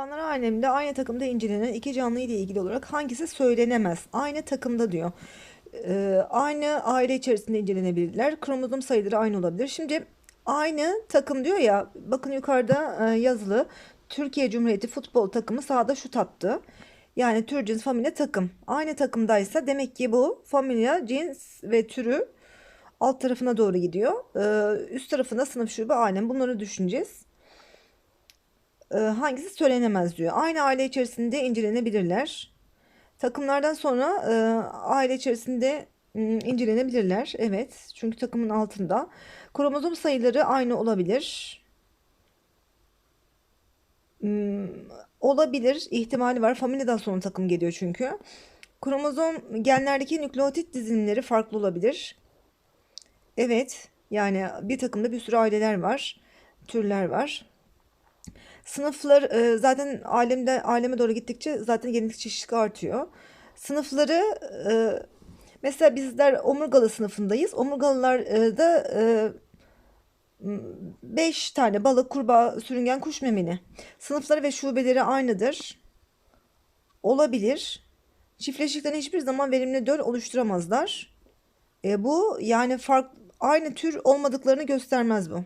Hayvanlar aleminde aynı takımda incelenen iki canlı ile ilgili olarak hangisi söylenemez? Aynı takımda diyor. Ee, aynı aile içerisinde incelenebilirler. Kromozom sayıları aynı olabilir. Şimdi aynı takım diyor ya bakın yukarıda e, yazılı Türkiye Cumhuriyeti futbol takımı sahada şut attı. Yani tür cins familya takım. Aynı takımdaysa demek ki bu familya cins ve türü alt tarafına doğru gidiyor. Ee, üst tarafında sınıf şube alem. Bunları düşüneceğiz. Ee, hangisi söylenemez diyor. Aynı aile içerisinde incelenebilirler. Takımlardan sonra e, aile içerisinde m, incelenebilirler. Evet. Çünkü takımın altında. Kromozom sayıları aynı olabilir. Olabilir. ihtimali var. Familyadan sonra takım geliyor çünkü. Kromozom genlerdeki nükleotit dizilimleri farklı olabilir. Evet. Yani bir takımda bir sürü aileler var. Türler var. Sınıflar e, zaten alemde aleme doğru gittikçe zaten genetik çeşitlilik artıyor. Sınıfları e, mesela bizler omurgalı sınıfındayız. Omurgalılar e, da 5 tane balık, kurbağa, sürüngen, kuş memeli. Sınıfları ve şubeleri aynıdır. Olabilir. Çiftleşikten hiçbir zaman verimli döl oluşturamazlar. E, bu yani fark aynı tür olmadıklarını göstermez bu.